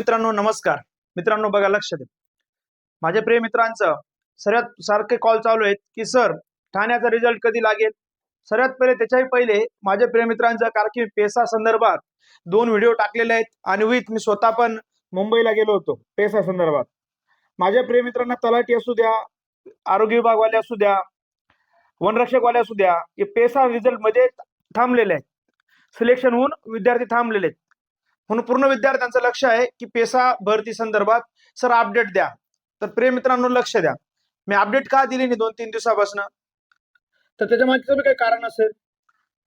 मित्रांनो नमस्कार. मित्रांनो बघा लक्ष द्या. माझ्या प्रिय मित्रांचं सर्वात सारखे कॉल चालू आहेत की सर ठाण्याचा रिझल्ट कधी लागेल? सर्वात पहिले त्याच्याही पहिले माझ्या प्रिय मित्रांच्या कारकी पेसा संदर्भात दोन व्हिडिओ टाकलेले आहेत आणि विथ मी स्वतः पण मुंबईला गेलो होतो पेसा संदर्भात. माझ्या प्रिय मित्रांना तलाठी असू द्या आरोग्य विभागवाले असू द्या वनरक्षकवाले असू द्या हे पेसा रिझल्टमध्ये थांबलेले आहेत. सिलेक्शन होऊन विद्यार्थी थांबलेले आहेत. म्हणून पूर्ण विद्यार्थ्यांचं लक्ष आहे की पेसा भरती संदर्भात सर अपडेट द्या. तर प्रिय मित्रांनो लक्ष द्या. मी अपडेट का दिली नाही दोन तीन दिवसापासून? तर त्याच्या मागचं बी काही कारण असेल?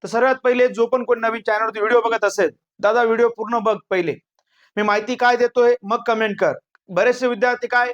तर सर्वात पहिले जो पण कोणी नवीन चॅनलवरती व्हिडिओ बघत असेल दादा व्हिडिओ पूर्ण बघ पहिले. मी माहिती काय देतोय मग कमेंट कर. बरेचसे विद्यार्थी काय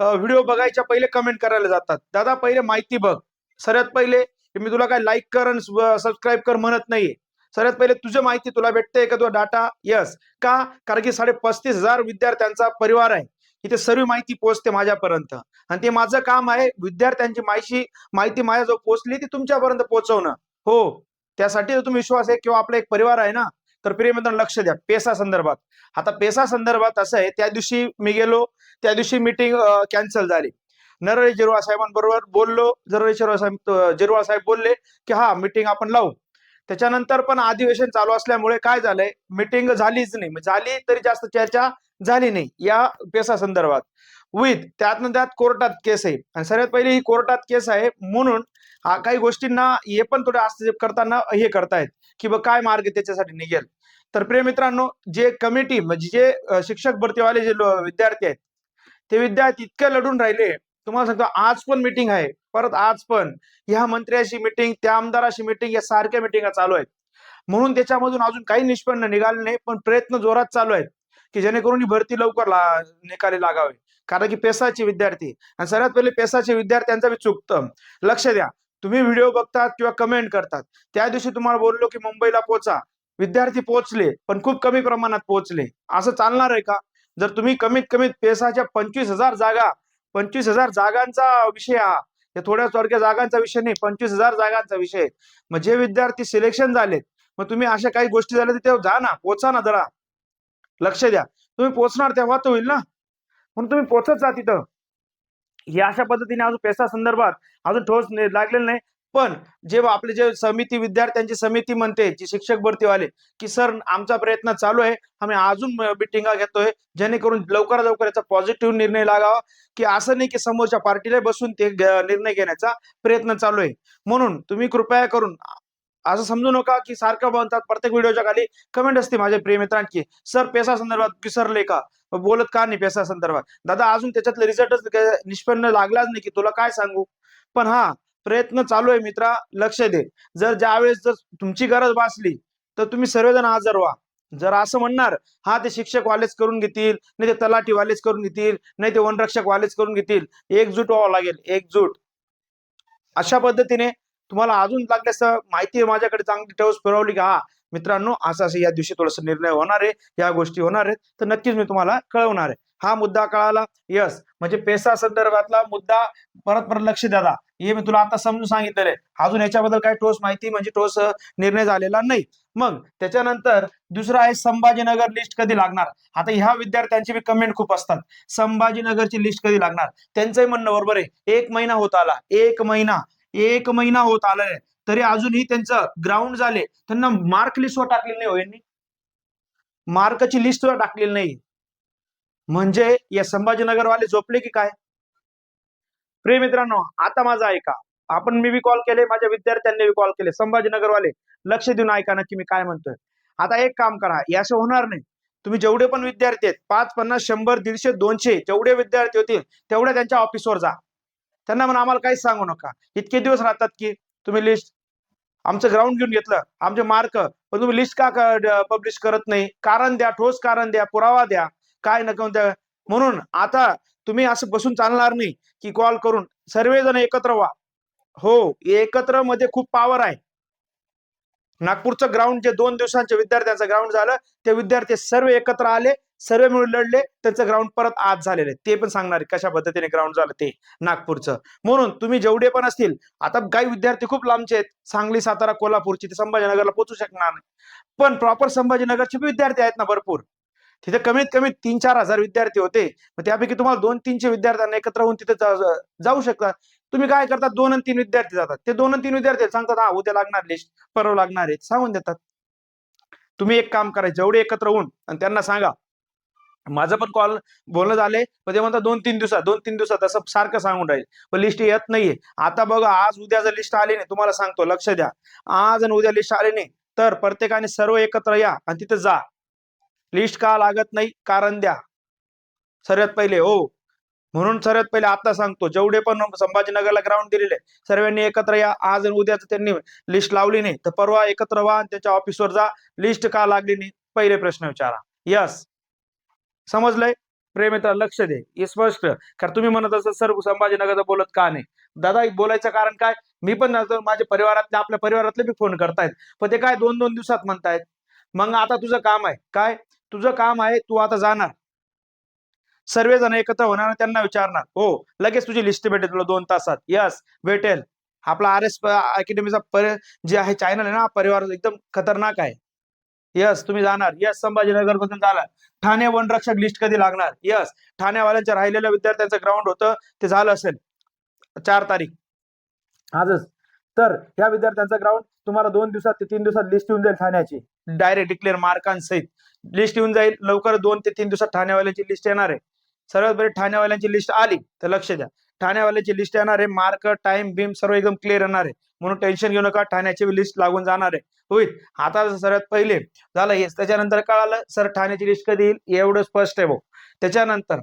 व्हिडिओ बघायच्या पहिले कमेंट करायला जातात. दादा पहिले माहिती बघ. सर्वात पहिले मी तुला काय लाईक कर आणि सबस्क्राईब कर म्हणत नाहीये. सर्वात पहिले तुझी माहिती तुला भेटते का तो डाटा यस का? कारण की साडे पस्तीस हजार विद्यार्थ्यांचा परिवार आहे. इथे सर्व माहिती पोहोचते माझ्यापर्यंत. आणि ते माझं काम आहे विद्यार्थ्यांची माहिती माहिती माझ्याजवळ पोहोचली ती तुमच्यापर्यंत पोहोचवणं. हो. त्यासाठी जर तुम्ही विश्वास आहे किंवा आपला एक परिवार आहे ना? तर प्रिय मित्रांनो लक्ष द्या. पेसा संदर्भात. आता पेसा संदर्भात असं आहे त्या दिवशी मी गेलो त्या दिवशी मीटिंग कॅन्सल झाली. नरहरी जिरवाळ साहेबांबरोबर बोललो. नरहरी जिरवाळ साहेब जिरवाळ साहेब बोलले की हा मीटिंग आपण लावू. त्याच्यानंतर पण अधिवेशन चालू असल्यामुळे काय झालंय? मीटिंग झालीच नाही. म्हणजे झाली तरी जास्त चर्चा झाली नाही या पेसा संदर्भात विथ त्यातनं त्यात कोर्टात केस आहे. आणि सर्वात पहिले ही कोर्टात केस आहे. म्हणून हा काही गोष्टींना हे पण थोडे हस्तक्षेप करताना हे करतायत की बघ काय मार्ग त्याच्यासाठी निघेल. तर प्रिय मित्रांनो जे कमिटी म्हणजे जे शिक्षक भरतीवाले जे विद्यार्थी आहेत ते विद्यार्थी इतके लढून राहिले तुम्हाला सांगतो आज पण मिटिंग आहे. परत आज पण. ह्या मंत्र्याशी मिटिंग त्या आमदाराशी मिटिंग या सारख्या मिटिंगा चालू आहेत. म्हणून त्याच्यामधून अजून काही निष्पन्न निघाले नाही पण प्रयत्न जोरात चालू आहेत की जेणेकरून ही भरती लवकर ला निकाली लागावे. कारण की पेसाचे विद्यार्थी आणि सर्वात पहिले पेसाचे विद्यार्थ्यांचं बी चुकतं. लक्ष द्या. तुम्ही व्हिडिओ बघतात किंवा कमेंट करतात. त्या दिवशी तुम्हाला बोललो की मुंबईला पोचा. विद्यार्थी पोहोचले पण खूप कमी प्रमाणात पोहोचले असं चालणार आहे का? जर तुम्ही कमीत कमीत पेसाच्या पंचवीस हजार जागा पंचवीस हजार जागांचा विषय हा. या थोड्या थोडक्या जागांचा विषय नाही पंचवीस हजार जागांचा विषय. मग जे विद्यार्थी सिलेक्शन झालेत मग तुम्ही अशा काही गोष्टी झाल्या तर तेव्हा जा ना पोचा ना जरा. लक्ष द्या. तुम्ही पोचणार तेव्हा तो होईल ना. म्हणून तुम्ही पोचत जा तिथं. हे अशा पद्धतीने अजून पेसा संदर्भात अजून ठोस लागलेलं नाही. पण जेव्हा आपले जे समिती विद्यार्थ्यांची समिती म्हणते जी शिक्षक भरतीवाले की सर आमचा प्रयत्न चालू आहे आम्ही अजून मिटिंगा घेतोय जेणेकरून लवकरात लवकर याचा पॉझिटिव्ह निर्णय लागावा की असं नाही की समोरच्या पार्टीला बसून ते निर्णय घेण्याचा प्रयत्न चालू आहे. म्हणून तुम्ही कृपया करून असं समजू नका की सारखं बनतात प्रत्येक व्हिडिओच्या खाली कमेंट असते माझ्या प्रिय मित्रांची सर पेसा संदर्भात विसरले का? बोलत का नाही पेसा संदर्भात? दादा अजून त्याच्यातले रिझल्टच निष्पन्न लागलाच नाही की तुला काय सांगू? पण हा प्रयत्न चालू आहे मित्रा लक्ष दे. जर ज्यावेळेस जर तुमची गरज भासली तर तुम्ही सर्वजण हजर व्हा. जर असं म्हणणार हा ते शिक्षक वालेच करून घेतील नाही ते तलाठी वालेच करून घेतील नाही ते वनरक्षक वालेच करून घेतील एकजूट व्हावं लागेल एकजूट. अशा पद्धतीने तुम्हाला अजून लागल्यास माहिती माझ्याकडे चांगली ठेवस फिरवली की हा मित्रांनो असं असं या दिवशी थोडस निर्णय होणार आहे या गोष्टी होणार आहेत तर नक्कीच मी तुम्हाला कळवणार आहे. हा मुद्दा कळाला? यस म्हणजे पेसा संदर्भातला मुद्दा परत परत लक्ष द्या हे मी तुला आता समजून सांगितलेलं आहे. अजून याच्याबद्दल काही ठोस माहिती म्हणजे ठोस निर्णय झालेला नाही. मग त्याच्यानंतर दुसरं आहे संभाजीनगर लिस्ट कधी लागणार? आता ह्या विद्यार्थ्यांची बी कमेंट खूप असतात. संभाजीनगरची लिस्ट कधी लागणार? त्यांचंही म्हणणं बरोबर आहे. एक महिना होत आला. एक महिना. एक महिना होत आलाय. तरी अजूनही त्यांचं ग्राउंड झाले. त्यांना मार्क लिस्टवर टाकलेली नाही हो यांनी. मार्कची लिस्ट टाकलेली नाही. म्हणजे या संभाजीनगरवाले झोपले की काय? प्रिय मित्रांनो आता माझा ऐका. आपण मी बी कॉल केले माझ्या विद्यार्थ्यांनी बी कॉल केले. संभाजीनगरवाले लक्ष देऊन ऐका ना की मी काय म्हणतोय. आता एक काम करा याचं होणार नाही. तुम्ही जेवढे पण विद्यार्थी आहेत पाच पन्नास शंभर दीडशे दोनशे जेवढे विद्यार्थी होतील तेवढे त्यांच्या ऑफिसवर जा. त्यांना म्हणा आम्हाला काहीच सांगू नका. इतके दिवस राहतात की तुम्ही लिस्ट आमचं ग्राउंड घेऊन घेतलं आमचे मार्क पण तुम्ही लिस्ट का पब्लिश करत नाही? कारण द्या ठोस कारण द्या पुरावा द्या. काय नका द्या म्हणून आता तुम्ही असं बसून चालणार नाही की कॉल करून सर्वजण एकत्र व्हा. हो एकत्रमध्ये खूप पॉवर आहे. नागपूरचं ग्राउंड जे दोन दिवसांच्या विद्यार्थ्यांचं ग्राउंड झालं ते विद्यार्थी सर्व एकत्र आले सर्व मिळून लढले त्यांचं ग्राउंड परत आज झालेलं ते पण सांगणार कशा पद्धतीने ग्राउंड झालं ते नागपूरचं. म्हणून तुम्ही जेवढे पण असतील आता काही विद्यार्थी खूप लांबचे आहेत सांगली सातारा कोल्हापूरची ते संभाजीनगरला पोहोचू शकणार नाही. पण प्रॉपर संभाजीनगरचे विद्यार्थी आहेत ना भरपूर. तिथे कमीत कमी तीन चार हजार विद्यार्थी होते. मग त्यापैकी तुम्हाला दोन तीनशे विद्यार्थ्यांना एकत्र होऊन तिथे जाऊ शकता तुम्ही काय करता? दोन आणि तीन विद्यार्थी जातात. ते दोन आणि तीन विद्यार्थी सांगतात हा हो, उद्या लागणार लिस्ट परवा लागणार आहे. सांगून देतात. तुम्ही एक काम करा जेवढे एकत्र होऊन आणि त्यांना सांगा. माझं पण कॉल बोलणं झालंय. पण ते म्हणतात दोन तीन दिवसात दोन तीन दिवसात असं सारखं सांगून राहील. पण लिस्ट येत नाहीये. आता बघा आज उद्या जर लिस्ट आली नाही. तुम्हाला सांगतो लक्ष द्या. आज आणि उद्या लिस्ट आली नाही. तर प्रत्येकाने सर्व एकत्र या आणि तिथे जा. लिस्ट का लागत नाही? कारण द्या. सर्वात पहिले हो. म्हणून सर्वात पहिले आता सांगतो. जेवढे पण संभाजीनगरला ग्राउंड दिलेले सर्वांनी एकत्र या. आज आणि उद्याच त्यांनी लिस्ट लावली नाही. तर परवा एकत्र व्हा आणि त्याच्या ऑफिसवर जा. लिस्ट का लागली नाही? पहिले प्रश्न विचारा. यस समजलंय? प्रेमित्र लक्ष दे. स्पष्ट. कारण तुम्ही म्हणत असत सर संभाजीनगरचं बोलत का नाही? दादा बोलायचं कारण काय? मी पण माझ्या परिवारातले आपल्या परिवारातले बी फोन करतायत. पण ते काय दोन दोन दिवसात म्हणतायत? मग आता तुझं काम आहे. काय? तुझं काम आहे तू आता जाणार. सर्वजण एकत्र होणार आणि त्यांना विचारणार. हो लगेच तुझी लिस्ट भेटेल तुला दोन तासात. यस भेटेल. आपला आर एस अकॅडमीचा पर जे आहे चॅनल आहे ना परिवार एकदम खतरनाक आहे. यस तुम्ही जाणार. यस संभाजीनगर मधून जाणार. ठाणे वनरक्षक लिस्ट कधी लागणार? यस ठाण्यावाल्यांच्या राहिलेल्या विद्यार्थ्यांचं ग्राउंड होतं ते झालं असेल. चार तारीख. आजच. तर या विद्यार्थ्यांचं ग्राउंड तुम्हाला दोन दिवसात ते तीन दिवसात लिस्ट येऊन जाईल ठाण्याची. डायरेक्ट डिक्लेअर मार्कांसहित लिस्ट येऊन जाईल. लवकर दोन ते तीन दिवसात ठाण्यावाल्यांची लिस्ट येणार आहे. सर्वात बरे ठाण्यावाल्यांची लिस्ट आली तर लक्ष द्या. ठाणेवाल्याची लिस्ट येणार आहे. मार्क टाइम बीम सर्व एकदम क्लिअर येणार आहे. म्हणून टेन्शन घेऊ नका. ठाण्याची लिस्ट लागून जाणार आहे. होईल. आता सर्वात पहिले झालं हेच. त्याच्यानंतर कळालं सर ठाण्याची लिस्ट कधी येईल? एवढं स्पष्ट आहे भाऊ. त्याच्यानंतर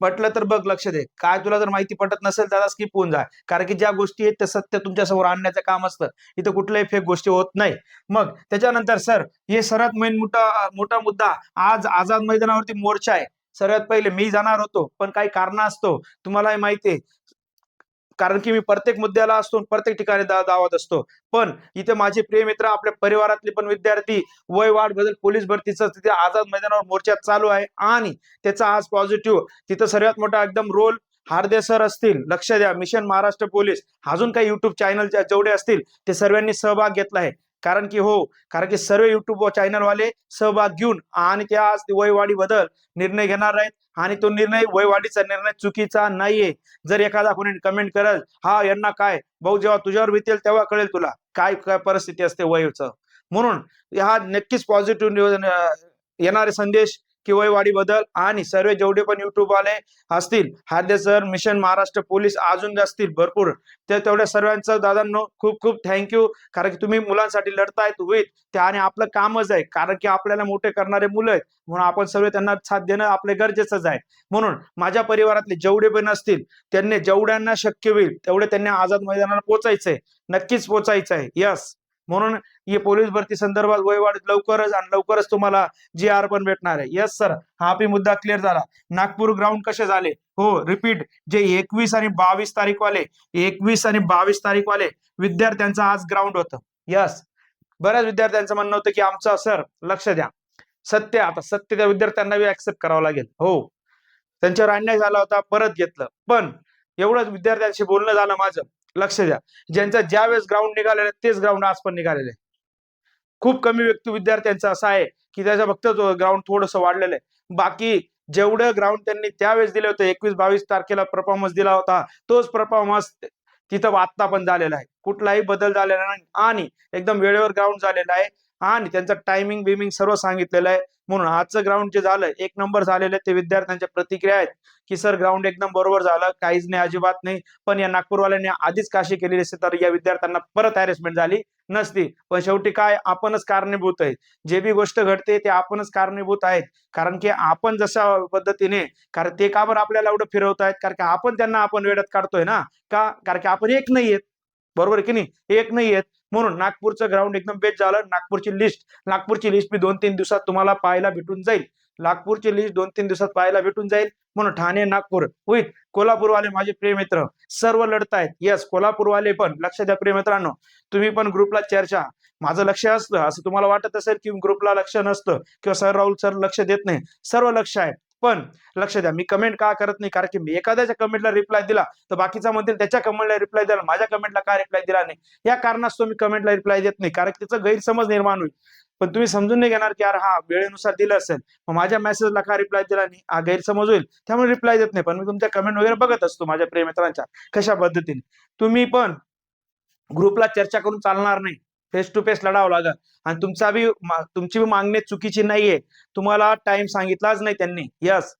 पटलं तर बघ लक्ष दे. काय तुला जर माहिती पटत नसेल त्याला स्किप होऊन जा. कारण की ज्या गोष्टी आहेत त्या सत्य तुमच्यासमोर आणण्याचं काम असतं. इथं कुठल्याही फेक गोष्टी होत नाही. मग त्याच्यानंतर सर हे सर्वात मेन मोठा मोठा मुद्दा आज आझाद मैदानावरती मोर्चा आहे. सर्वात पहिले मी जाणार होतो. पण काही कारण असतो. तुम्हालाही माहिती आहे. कारण की मी प्रत्येक मुद्द्याला असतो प्रत्येक ठिकाणी दा- दावत असतो. पण इथे माझे प्रिय मित्र आपल्या परिवारातले पण विद्यार्थी वय वाढ बदल पोलीस भरतीचं तिथे आझाद मैदानावर मोर्चा चालू आहे आणि त्याचा आज पॉझिटिव्ह तिथं सर्वात मोठा एकदम रोल हार्दे सर असतील लक्ष द्या. Mission Maharashtra police. अजून काही युट्यूब चॅनलच्या जेवढे असतील ते सर्वांनी सहभाग घेतला आहे. कारण की हो कारण की सर्व युट्यूब चॅनलवाले सहभाग घेऊन आणि त्या वयवाढी बदल निर्णय घेणार आहेत आणि तो निर्णय वयवाढीचा निर्णय चुकीचा नाहीये. जर एखादा कोणी कमेंट करल हा यांना काय? भाऊ जेव्हा तुझ्यावर बीतेल तेव्हा कळेल तुला काय काय परिस्थिती असते वयचं. म्हणून हा नक्कीच पॉझिटिव्ह येणारे संदेश की वयवाढी बदल आणि सर्व जेवढे पण युट्यूब वाले असतील Harde sir mission Maharashtra police अजून असतील भरपूर तर तेवढ्या सर्वांचं दादांनो खूप खूप थँक्यू कारण की तुम्ही मुलांसाठी लढतायत होईल ते आणि आपलं कामच आहे. कारण की आपल्याला मोठे करणारे मुलं आहेत. म्हणून आपण सर्व त्यांना साथ देणं आपले गरजेचंच आहे. म्हणून माझ्या परिवारातले जेवढे पण असतील त्यांनी जेवढ्यांना शक्य होईल तेवढे त्यांनी आझाद मैदानाला पोचायचंय नक्कीच पोचायचं आहे यस म्हणून पोलीस भरती संदर्भात वयवाढ लवकरच आणि लवकरच तुम्हाला जी आर पण भेटणार आहे. यस सर हा पी मुद्दा क्लिअर झाला. नागपूर ग्राउंड कसे झाले? हो रिपीट जे एकवीस आणि बावीस तारीख वाले एकवीस आणि बावीस तारीख वाले विद्यार्थ्यांचं आज ग्राउंड होतं. यस बऱ्याच विद्यार्थ्यांचं म्हणणं होतं की आमचं सर लक्ष द्या. सत्य आता सत्य त्या विद्यार्थ्यांना ऍक्सेप्ट करावं लागेल. हो. त्यांच्यावर अन्याय झाला होता परत घेतलं. पण एवढंच विद्यार्थ्यांशी बोलणं झालं माझं. लक्ष द्या. ज्यांचा ज्या वेळेस ग्राउंड निघालेलं तेच ग्राउंड आज पण निघालेले खूप कमी व्यक्ती विद्यार्थ्यांचा असा आहे की त्याचा फक्त ग्राउंड थोडस वाढलेलं आहे. बाकी जेवढं ग्राउंड त्यांनी त्यावेळेस दिले होते एकवीस बावीस तारखेला परफॉर्मन्स दिला होता तोच परफॉर्मन्स तिथं आत्ता पण झालेला आहे. कुठलाही बदल झालेला नाही. आणि एकदम वेळेवर ग्राउंड झालेला आहे. आणि त्यांचं टायमिंग बिमिंग सर्व सांगितलेलं आहे. म्हणून आजचं ग्राउंड जे झालं एक नंबर झालेलं आहे ते विद्यार्थ्यांच्या प्रतिक्रिया आहेत. की सर ग्राउंड एकदम बरोबर झालं काहीच नाही अजिबात नाही. पण या नागपूरवाल्यांनी आधीच काशी केलेली असते तर या विद्यार्थ्यांना परत हॅरेसमेंट झाली नसती. पण शेवटी काय आपणच कारणीभूत आहे जे बी गोष्ट घडते ते आपणच कारणीभूत आहेत. कारण की आपण जशा पद्धतीने कारण ते का बरं आपल्याला एवढं फिरवत आहेत कारण की आपण त्यांना आपण वेळात काढतोय ना? का? कारण की आपण एक नाही आहेत. बरोबर की नाही? एक नाही आहेत. म्हणून नागपूरचं ग्राउंड एकदम बेस्ट झालं. नागपूरची लिस्ट नागपूरची लिस्ट मी दोन तीन दिवसात तुम्हाला पाहायला भेटून जाईल. नागपूरची लिस्ट दोन तीन दिवसात पाहायला भेटून जाईल. म्हणून ठाणे नागपूर होईल कोल्हापूरवाले माझे प्रेमित्र सर्व लढतायत. यस कोल्हापूरवाले पण. लक्ष द्या प्रेमित्रांनो तुम्ही पण ग्रुपला चर्चा. माझं लक्ष असतं. असं तुम्हाला वाटत असेल की ग्रुपला लक्ष नसतं. किंवा सर राहुल सर लक्ष देत नाही. सर्व लक्ष आहे. पण लक्ष द्या मी कमेंट का करत नाही? कारण की मी एखाद्याच्या कमेंटला रिप्लाय दिला तर बाकीचा म्हणतील त्याच्या कमेंटला रिप्लाय दिला माझ्या कमेंटला का रिप्लाय दिला नाही? या कारणास्तव मी कमेंटला रिप्लाय देत नाही कारण त्याचा गैरसमज निर्माण होईल. पण तुम्ही समजून नाही घेणार की यार हा वेळेनुसार दिलं असेल मग माझ्या मेसेजला का रिप्लाय दिला नाही? हा गैरसमज होईल. त्यामुळे रिप्लाय देत नाही. पण मी तुमच्या कमेंट वगैरे बघत असतो माझ्या प्रेमित्रांच्या कशा पद्धतीने? तुम्ही पण ग्रुपला चर्चा करून चालणार नाही. फेस टू फेस लढावं लागेल. आणि तुमचा बी तुमची बी मागणी चुकीची नाहीये. तुम्हाला टाइम सांगितलाच नाही त्यांनी. यस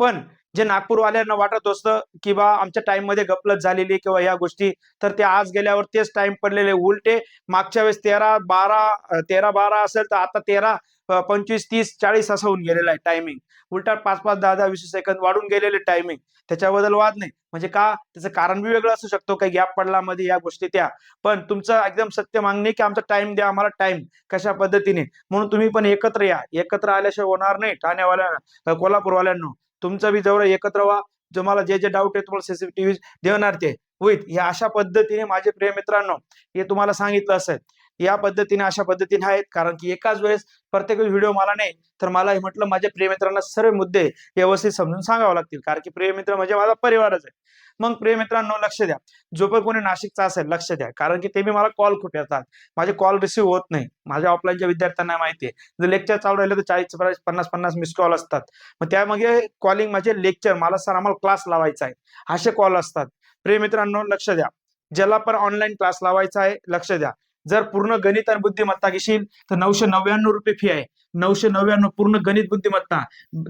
पण जे नागपूरवाल्यांना वाटत असतं की बा आमच्या टाइममध्ये गपलत झालेली किंवा या गोष्टी तर ते आज गेल्यावर तेच टाइम पडलेले. उलटे मागच्या वेळेस तेरा बारा तेरा बारा असेल तर आता तेरा पंचवीस तीस चाळीस असं होऊन गेलेलं आहे टायमिंग उलटा पाच पाच दहा दहा वीस सेकंद वाढून गेलेले टायमिंग त्याच्याबद्दल वाद नाही. म्हणजे का? त्याचं कारण बी वेगळं असू शकतो. काही गॅप पडला मध्ये या गोष्टी त्या. पण तुमचं एकदम सत्य मागणी की आमचा टाइम द्या आम्हाला टाइम कशा पद्धतीने? म्हणून तुम्ही पण एकत्र या. एकत्र आल्याशिवाय होणार नाही ठाण्यावाल्या कोल्हापूरवाल्यांना. तुमचं बी जवळ एकत्र व्हा. तुम्हाला जे जे डाऊट आहे तुम्हाला सीसीटीव्ही देणार ते. होईल या अशा पद्धतीने माझे प्रिय मित्रांनो हे तुम्हाला सांगितलं असेल. या पद्धतीने अशा पद्धतीने आहेत. कारण की एकाच वेळेस प्रत्येक व्हिडिओ मला नाही. तर मला हे म्हटलं माझ्या प्रिय मित्रांना सर्व मुद्दे व्यवस्थित समजून सांगावे लागतील. कारण की प्रिय मित्र म्हणजे माझा परिवारच आहे. मग प्रिय मित्रांनो लक्ष द्या. जो पण कोणी नाशिकचा असेल लक्ष द्या. कारण की ते मी मला कॉल खूप येतात? माझे कॉल रिसिव्ह होत नाही. माझ्या ऑफलाईनच्या विद्यार्थ्यांना माहिती आहे. जर लेक्चर चालू राहिलं तर चाळीस पन्नास पन्नास मिस कॉल असतात. मग त्यामध्ये कॉलिंग माझे लेक्चर मला सर आम्हाला क्लास लावायचा आहे. असे कॉल असतात. प्रिय मित्रांनो लक्ष द्या. ज्याला पण ऑनलाईन क्लास लावायचा आहे लक्ष द्या. जर पूर्ण गणित आणि बुद्धिमत्ता घेशील तर नऊशे नव्याण्णव रुपये फी आहे. नऊशे नव्याण्णव पूर्ण गणित बुद्धिमत्ता.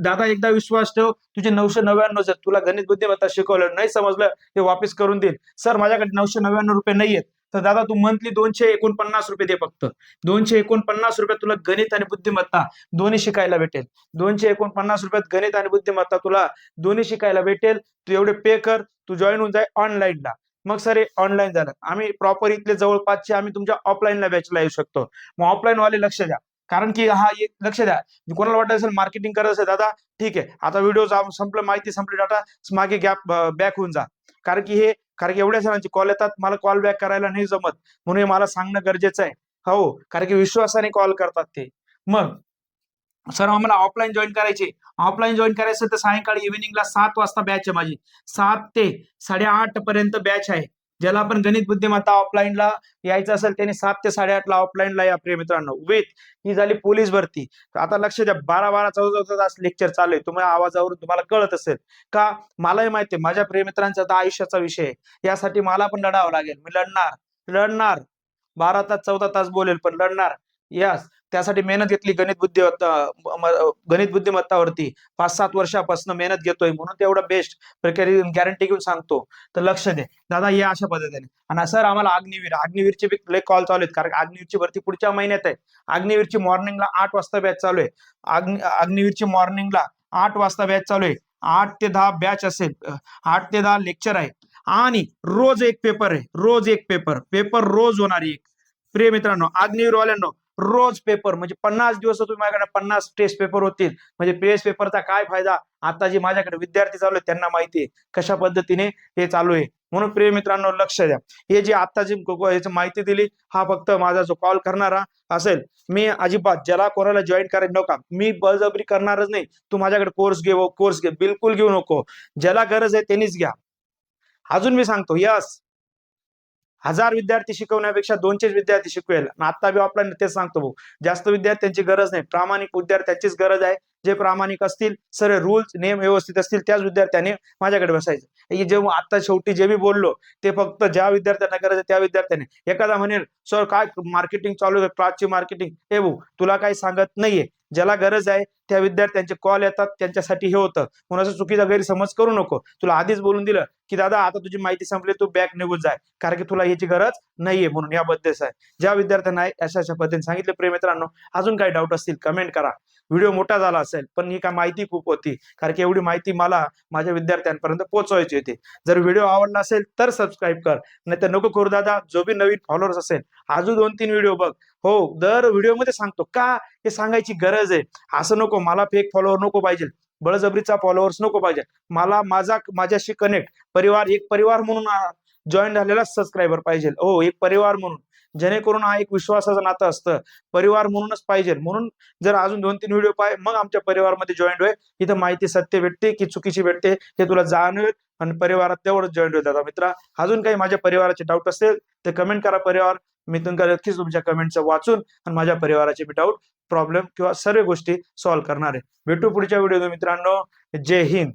दादा एकदा विश्वास ठेव तुझे नऊशे नव्याण्णव जर तुला गणित बुद्धिमत्ता शिकवलं नाही समजलं ते वापस करून देईल. सर माझ्याकडे नऊशे नव्याण्णव रुपये नाहीयेत. तर दादा तू मंथली दोनशे एकोणपन्नास रुपये दे फक्त. दोनशे एकोणपन्नास रुपये तुला गणित आणि बुद्धिमत्ता दोन्ही शिकायला भेटेल. दोनशे एकोणपन्नास रुपयात गणित आणि बुद्धिमत्ता तुला दोन्ही शिकायला भेटेल. तू एवढे पे कर तू जॉईन होऊन जाय ऑनलाईनला मग सर ऑनलाईन झालं. आम्ही प्रॉपर इथले जवळपासचे आम्ही तुमच्या ऑफलाईनला बॅचला येऊ शकतो. मग ऑफलाईन वाले लक्ष द्या. कारण की हा एक लक्ष द्या. कोणाला वाटत असेल मार्केटिंग करत असेल दादा? ठीक आहे. आता व्हिडिओ संपलं माहिती संपली डाटा मागे गॅप बॅक होऊन जा. कारण की हे कारण की एवढ्या जणांचे कॉल येतात. मला कॉल बॅक करायला नाही जमत. म्हणून हे मला सांगणं गरजेचं आहे. हो कारण की विश्वासाने कॉल करतात ते. मग सर आम्हाला ऑफलाईन जॉईन करायचे ऑफलाईन जॉईन करायचं तर सायंकाळी इव्हिनिंगला सात वाजता बॅच आहे माझी. सात ते साडेआठ पर्यंत बॅच आहे. ज्याला आपण गणित बुद्धिमत्ता ऑफलाईनला यायचं असेल त्याने सात ते साडेआठला ऑफलाईनला या प्रिय मित्रांनो. विथ ही झाली पोलीस भरती. आता लक्ष द्या बारा बारा चौदा चौदा तास लेक्चर चालू आहे. तुम्हाला आवाजावरून तुम्हाला कळत असेल. का? मलाही माहिती माझ्या प्रेमित्रांचा आता आयुष्याचा विषय आहे. यासाठी मला पण लढावं लागेल. मी लढणार लढणार. बारा तास चौदा तास बोलेल पण लढणार. यस त्यासाठी मेहनत घेतली गणित बुद्धिमत्ता गणित बुद्धिमत्तावरती. पाच सात वर्षापासून मेहनत घेतोय म्हणून तेवढा बेस्ट प्रकारे गॅरंटी घेऊन सांगतो. तर लक्ष दे. दादा या अशा पद्धतीने. आणि सर आम्हाला अग्निवीर अग्निवीरचे लय कॉल चालू आहेत. कारण अग्निवीरची भरती पुढच्या महिन्यात आहे. अग्निवीरची मॉर्निंगला आठ वाजता बॅच चालू आहे. अग्नि अग्निवीरची मॉर्निंगला आठ वाजता बॅच चालू आहे. आठ ते दहा बॅच असेल. आठ ते दहा लेक्चर आहे. आणि रोज एक पेपर आहे. रोज एक पेपर पेपर रोज होणार एक. प्रिय मित्रांनो अग्निवीरवाल्यांनो रोज पेपर म्हणजे पन्नास दिवस तुम्ही माझ्याकडे पन्नास टेस्ट पेपर होतील. म्हणजे टेस्ट पेपरचा काय फायदा? आता जे माझ्याकडे विद्यार्थी चालू आहेत त्यांना माहिती आहे कशा पद्धतीने हे चालू आहे. म्हणून प्रिय मित्रांनो लक्ष द्या. हे जे आता जी याची माहिती दिली हा फक्त माझा जो कॉल करणारा असेल मी अजिबात ज्याला कोणाला जॉईन करायला नका मी बळजबरी करणारच नाही. तू माझ्याकडे कोर्स घे कोर्स घे बिलकुल घेऊ नको. ज्याला गरज आहे त्यांनीच घ्या. अजून मी सांगतो यस हजार विद्यार्थी शिकवण्यापेक्षा दोनशेच विद्यार्थी शिकवेल. आणि आता बी ऑफलाईन तेच सांगतो भाऊ. जास्त विद्यार्थ्यांची गरज नाही. प्रामाणिक विद्यार्थ्यांचीच गरज आहे. जे प्रामाणिक असतील सर्व रूल्स नियम व्यवस्थित असतील त्याच विद्यार्थ्याने माझ्याकडे बसायचं. जेव्हा आता शेवटी जे मी बोललो ते फक्त ज्या विद्यार्थ्यांना गरज आहे त्या विद्यार्थ्याने. एखादा म्हणेल सर काय मार्केटिंग चालू आहे? क्लासची मार्केटिंग हे भाऊ तुला काही सांगत नाहीये. ज्याला गरज आहे त्या विद्यार्थ्यांचे कॉल येतात त्यांच्यासाठी हे होतं. म्हणून असं चुकीचा गैरसमज करू नको. तुला आधीच बोलून दिलं की दादा आता तुझी माहिती संपली तू बॅक निघून जाय. कारण की तुला याची गरज नाहीये म्हणून याबद्दल आहे. ज्या विद्यार्थ्यांना अशा अशा पद्धतीने सांगितलं प्रिय मित्रांनो अजून काही डाऊट असतील कमेंट करा. व्हिडिओ मोठा झाला असेल पण ही काय माहिती खूप होती. कारण की एवढी माहिती मला माझ्या विद्यार्थ्यांपर्यंत पोहोचवायची होती. जर व्हिडिओ आवडला असेल तर सबस्क्राईब कर. नाही तर नको करू दादा. जो बी नवीन फॉलोअर्स असेल अजून दोन तीन व्हिडिओ बघ. हो दर व्हिडिओमध्ये सांगतो. का? हे सांगायची गरज आहे. असं नको मला फेक फॉलोअर नको पाहिजे. बळजबरीचा फॉलोअर्स नको पाहिजे. मला माझा माझ्याशी कनेक्ट परिवार एक परिवार म्हणून जॉईन झालेला सबस्क्रायबर पाहिजे. हो एक परिवार म्हणून. जेणेकरून हा एक विश्वासाचं नातं असतं. परिवार म्हणूनच पाहिजे. म्हणून जर अजून दोन तीन व्हिडिओ पाय मग आमच्या परिवारमध्ये जॉईन होय. इथं माहिती सत्य भेटते की चुकीची भेटते हे तुला जाणवेल आणि परिवारात तेवढंच जॉईन होत दादा मित्रा अजून काही माझ्या परिवाराचे डाऊट असेल तर कमेंट करा परिवार. मी तुमच्या नक्कीच तुमच्या कमेंटचं वाचून आणि माझ्या परिवाराचे मी डाऊट प्रॉब्लेम किंवा सर्व गोष्टी सॉल्व्ह करणार आहे. भेटू पुढच्या व्हिडिओ मित्रांनो. जय हिंद.